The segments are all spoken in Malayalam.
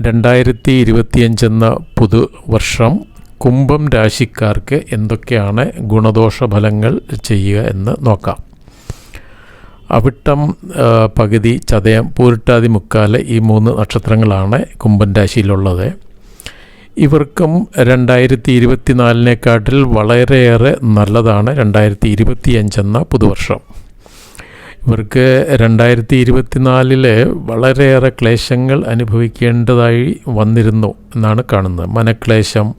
രണ്ടായിരത്തി ഇരുപത്തിയഞ്ചെന്ന പുതുവർഷം കുംഭം രാശിക്കാർക്ക് എന്തൊക്കെയാണ് ഗുണദോഷ ഫലങ്ങൾ ചെയ്യുക എന്ന് നോക്കാം. അവിട്ടം പകുതി ചതയം പൂരിട്ടാതി മുക്കാൽ ഈ മൂന്ന് നക്ഷത്രങ്ങളാണ് കുംഭൻ രാശിയിലുള്ളത്. ഇവർക്കും രണ്ടായിരത്തി ഇരുപത്തിനാലിനെക്കാട്ടിൽ വളരെയേറെ നല്ലതാണ് രണ്ടായിരത്തി ഇരുപത്തിയഞ്ചെന്ന പുതുവർഷം. ഇവർക്ക് രണ്ടായിരത്തി ഇരുപത്തിനാലിൽ വളരെയേറെ ക്ലേശങ്ങൾ അനുഭവിക്കേണ്ടതായി വന്നിരുന്നു എന്നാണ് കാണുന്നത്. മനക്ലേശം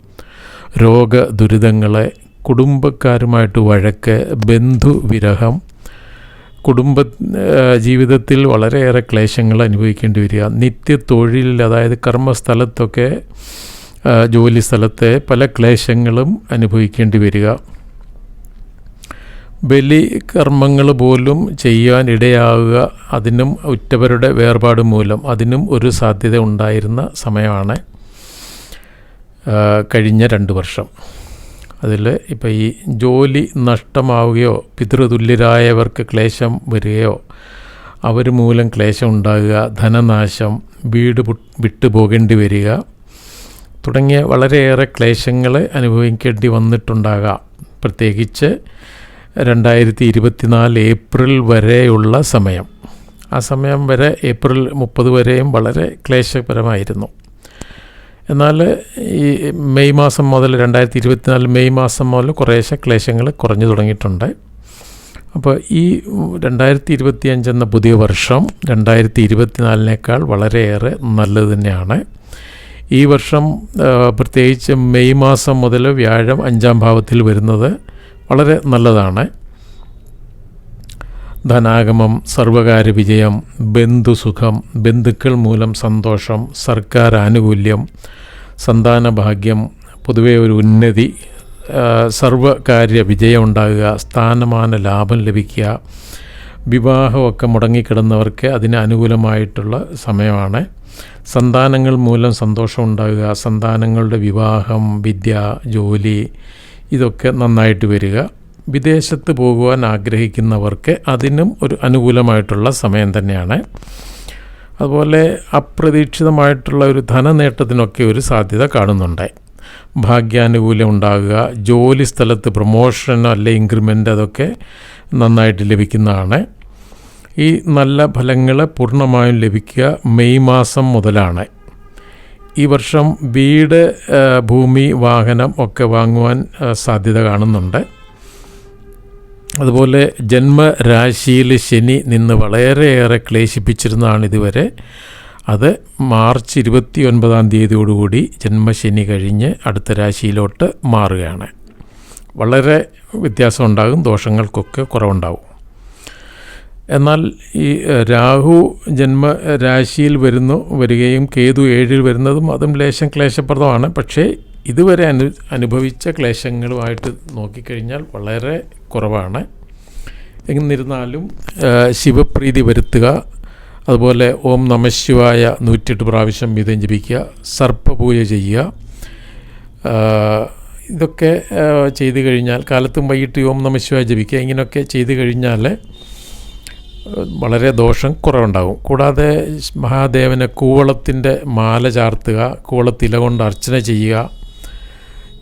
രോഗ ദുരിതങ്ങളെ കുടുംബക്കാരുമായിട്ട് വഴക്ക് ബന്ധുവിരഹം കുടുംബ ജീവിതത്തിൽ വളരെയേറെ ക്ലേശങ്ങൾ അനുഭവിക്കേണ്ടി വരിക. നിത്യ തൊഴിലിൽ അതായത് കർമ്മസ്ഥലത്തൊക്കെ ജോലി സ്ഥലത്തെ പല ക്ലേശങ്ങളും അനുഭവിക്കേണ്ടി വരിക. ബലി കർമ്മങ്ങൾ പോലും ചെയ്യാൻ ഇടയാവുക അതിനും ഉറ്റവരുടെ വേർപാട് മൂലം അതിനും ഒരു സാധ്യത ഉണ്ടായിരുന്ന സമയമാണ് കഴിഞ്ഞ രണ്ട് വർഷം. അതിൽ ഇപ്പോൾ ഈ ജോലി നഷ്ടമാവുകയോ പിതൃതുല്യരായവർക്ക് ക്ലേശം വരികയോ അവർ മൂലം ക്ലേശം ഉണ്ടാകുക ധനനാശം വീട് വിട്ടുപോകേണ്ടി വിട്ടു പോകേണ്ടി വരിക തുടങ്ങിയ വളരെയേറെ ക്ലേശങ്ങൾ അനുഭവിക്കേണ്ടി വന്നിട്ടുണ്ടാകാം. പ്രത്യേകിച്ച് രണ്ടായിരത്തി ഇരുപത്തിനാല് ഏപ്രിൽ വരെയുള്ള സമയം. ആ സമയം വരെ ഏപ്രിൽ മുപ്പത് വരെയും വളരെ ക്ലേശപരമായിരുന്നു എന്നാൽ ഈ മെയ് മാസം മുതൽ രണ്ടായിരത്തി ഇരുപത്തിനാല് മെയ് മാസം മുതൽ കുറേശ്ശെ ക്ലേശങ്ങൾ കുറഞ്ഞു തുടങ്ങിയിട്ടുണ്ട്. അപ്പോൾ ഈ രണ്ടായിരത്തി ഇരുപത്തി അഞ്ചെന്ന പുതിയ വർഷം രണ്ടായിരത്തി ഇരുപത്തിനാലിനേക്കാൾ വളരെയേറെ നല്ലത് തന്നെയാണ്. ഈ വർഷം പ്രത്യേകിച്ച് മെയ് മാസം മുതൽ വ്യാഴം അഞ്ചാം ഭാവത്തിൽ വരുന്നത് വളരെ നല്ലതാണ്. ധനാഗമം സർവകാര്യ വിജയം ബന്ധുസുഖം ബന്ധുക്കൾ മൂലം സന്തോഷം സർക്കാർ ആനുകൂല്യം സന്താന ഭാഗ്യം പൊതുവെ ഒരു ഉന്നതി സർവകാര്യ വിജയം ഉണ്ടാകുക സ്ഥാനമാന ലാഭം ലഭിക്കുക വിവാഹമൊക്കെ മുടങ്ങിക്കിടന്നവർക്ക് അതിന് അനുകൂലമായിട്ടുള്ള സമയമാണ്. സന്താനങ്ങൾ മൂലം സന്തോഷം ഉണ്ടാകുക സന്താനങ്ങളുടെ വിവാഹം വിദ്യ ജോലി ഇതൊക്കെ നന്നായിട്ട് വരിക. വിദേശത്ത് പോകുവാൻ ആഗ്രഹിക്കുന്നവർക്ക് അതിനും ഒരു അനുകൂലമായിട്ടുള്ള സമയം തന്നെയാണ്. അതുപോലെ അപ്രതീക്ഷിതമായിട്ടുള്ള ഒരു ധനനേട്ടത്തിനൊക്കെ ഒരു സാധ്യത കാണുന്നുണ്ട്. ഭാഗ്യാനുകൂല്യം ഉണ്ടാകുക ജോലി സ്ഥലത്ത് പ്രൊമോഷനോ അല്ലെ ഇൻക്രിമെന്റ് അതൊക്കെ നന്നായിട്ട് ലഭിക്കുന്നതാണ്. ഈ നല്ല ഫലങ്ങൾ പൂർണമായും ലഭിക്കുക മെയ് മാസം മുതലാണ്. ഈ വർഷം വീട് ഭൂമി വാഹനം ഒക്കെ വാങ്ങുവാൻ സാധ്യത കാണുന്നുണ്ട്. അതുപോലെ ജന്മരാശിയിൽ ശനി നിന്ന് വളരെയേറെ ക്ലേശിപ്പിച്ചിരുന്നതാണ് ഇതുവരെ. അത് മാർച്ച് ഇരുപത്തി ഒൻപതാം തീയതിയോടുകൂടി ജന്മശനി കഴിഞ്ഞ് അടുത്ത രാശിയിലോട്ട് മാറുകയാണ്. വളരെ വ്യത്യാസം ഉണ്ടാകും ദോഷങ്ങൾക്കൊക്കെ കുറവുണ്ടാവും. എന്നാൽ ഈ രാഹു ജന്മ രാശിയിൽ വരുന്നു വരികയും കേതു ഏഴിൽ വരുന്നതും അതും ലേശം ക്ലേശപ്രദമാണ്. പക്ഷേ ഇതുവരെ അനു അനുഭവിച്ച ക്ലേശങ്ങളുമായിട്ട് നോക്കിക്കഴിഞ്ഞാൽ വളരെ കുറവാണ്. എന്നിരുന്നാലും ശിവപ്രീതി വരുത്തുക അതുപോലെ ഓം നമശിവായ നൂറ്റെട്ട് പ്രാവശ്യം വീതം ജപിക്കുക സർപ്പപൂജ ചെയ്യുക ഇതൊക്കെ ചെയ്തു കഴിഞ്ഞാൽ കാലത്തും വൈകിട്ട് ഓം നമശിവായ ജപിക്കുക ഇങ്ങനെയൊക്കെ ചെയ്തു കഴിഞ്ഞാൽ വളരെ ദോഷം കുറവുണ്ടാകും. കൂടാതെ മഹാദേവനെ കൂവളത്തിന്റെ മാല ചാർത്തുക കൂവളത്തില കൊണ്ട് അർച്ചന ചെയ്യുക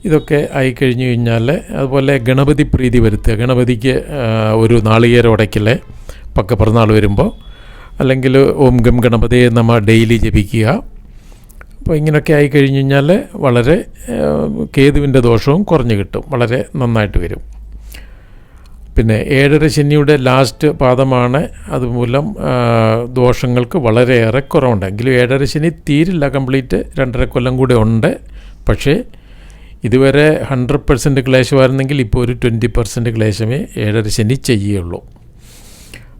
ഇതൊക്കെ ആയി കഴിഞ്ഞു കഴിഞ്ഞാൽ അതുപോലെ ഗണപതി പ്രീതി വരുത്തുക. ഗണപതിക്ക് ഒരു നാളികേരം ഉടയ്ക്കൽ പക്ക പിറന്നാൾ വരുമ്പോൾ അല്ലെങ്കിൽ ഓം ഗം ഗണപതിയെ നമ്മൾ ഡെയിലി ജപിക്കുക. അപ്പോൾ ഇങ്ങനെയൊക്കെ ആയി കഴിഞ്ഞു കഴിഞ്ഞാൽ വളരെ കേതുവിന്റെ ദോഷവും കുറഞ്ഞു കിട്ടും. വളരെ നന്നായിട്ട് വരും. പിന്നെ ഏഴര ശനിയുടെ ലാസ്റ്റ് പാദമാണ്. അതുമൂലം ദോഷങ്ങൾക്ക് വളരെയേറെ കുറവുണ്ട്. എങ്കിലും ഏഴര ശനി തീരില്ല കംപ്ലീറ്റ് രണ്ടര കൊല്ലം കൂടെ ഉണ്ട്. പക്ഷേ ഇതുവരെ ഹൺഡ്രഡ് പെർസെന്റ് ക്ലേശമായിരുന്നെങ്കിൽ ഇപ്പോൾ ഒരു ട്വന്റി പെർസെന്റ് ക്ലേശമേ ഏഴര ശനി ചെയ്യുകയുള്ളൂ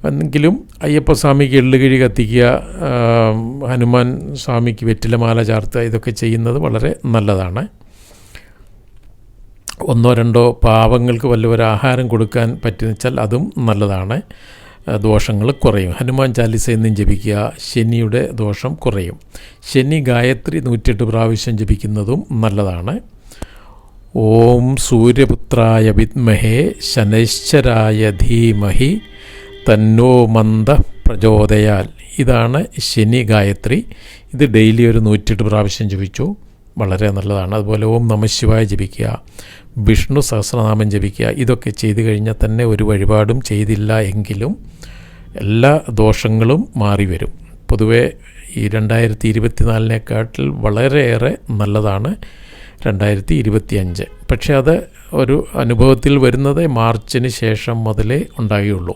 എങ്കിലും അയ്യപ്പസ്വാമിക്ക് എള്ളുകിഴി കത്തിക്കുക ഹനുമാൻ സ്വാമിക്ക് വെറ്റിലമാല ചാർത്തുക ഇതൊക്കെ ചെയ്യുന്നത് വളരെ നല്ലതാണ്. ഒന്നോ രണ്ടോ പാവങ്ങൾക്ക് വല്ലവരും ആഹാരം കൊടുക്കാൻ പറ്റുന്ന വെച്ചാൽ അതും നല്ലതാണ്. ദോഷങ്ങൾ കുറയും. ഹനുമാൻ ചാലിസ എന്നും ജപിക്കുക ശനിയുടെ ദോഷം കുറയും. ശനി ഗായത്രി നൂറ്റെട്ട് പ്രാവശ്യം ജപിക്കുന്നതും നല്ലതാണ്. ഓം സൂര്യപുത്രായ വിദ്മഹേ ശനൈശ്വരായ ധീമഹി തന്നോ മന്ദ പ്രചോദയാൽ. ഇതാണ് ശനി ഗായത്രി. ഇത് ഡെയിലി ഒരു നൂറ്റെട്ട് പ്രാവശ്യം ജപിച്ചു. വളരെ നല്ലതാണ്. അതുപോലെ ഓം നമശിവായ ജപിക്കുക വിഷ്ണു സഹസ്രനാമം ജപിക്കുക ഇതൊക്കെ ചെയ്തു കഴിഞ്ഞാൽ തന്നെ ഒരു വഴിപാടും ചെയ്തില്ല എങ്കിലും എല്ലാ ദോഷങ്ങളും മാറി വരും. പൊതുവെ ഈ രണ്ടായിരത്തി ഇരുപത്തിനാലിനെക്കാട്ടിൽ വളരെയേറെ നല്ലതാണ് രണ്ടായിരത്തി ഇരുപത്തി അഞ്ച് പക്ഷേ അത് ഒരു അനുഭവത്തിൽ വരുന്നത് മാർച്ചിന് ശേഷം മുതലേ ഉണ്ടാകുകയുള്ളൂ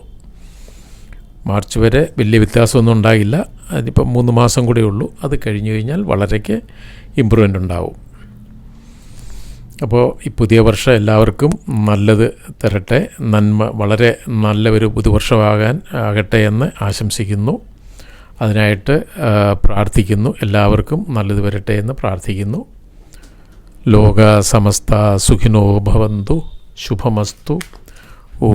മാർച്ച് വരെ വലിയ വ്യത്യാസമൊന്നും ഉണ്ടാകില്ല അതിപ്പം മൂന്ന് മാസം കൂടെ ഉള്ളൂ. അത് കഴിഞ്ഞു കഴിഞ്ഞാൽ വളരെക്ക് ഇമ്പ്രൂവ്മെന്റ് ഉണ്ടാവും. അപ്പോൾ ഈ പുതിയ വർഷം എല്ലാവർക്കും നല്ലത് തരട്ടെ. നന്മ വളരെ നല്ല ഒരു പുതുവർഷമാകാൻ ആകട്ടെ എന്ന് ആശംസിക്കുന്നു. അതിനായിട്ട് പ്രാർത്ഥിക്കുന്നു. എല്ലാവർക്കും നല്ലത് വരട്ടെ എന്ന് പ്രാർത്ഥിക്കുന്നു. ലോക സമസ്ത സുഖിനോ ഭവന്തു. ശുഭമസ്തു. ഓ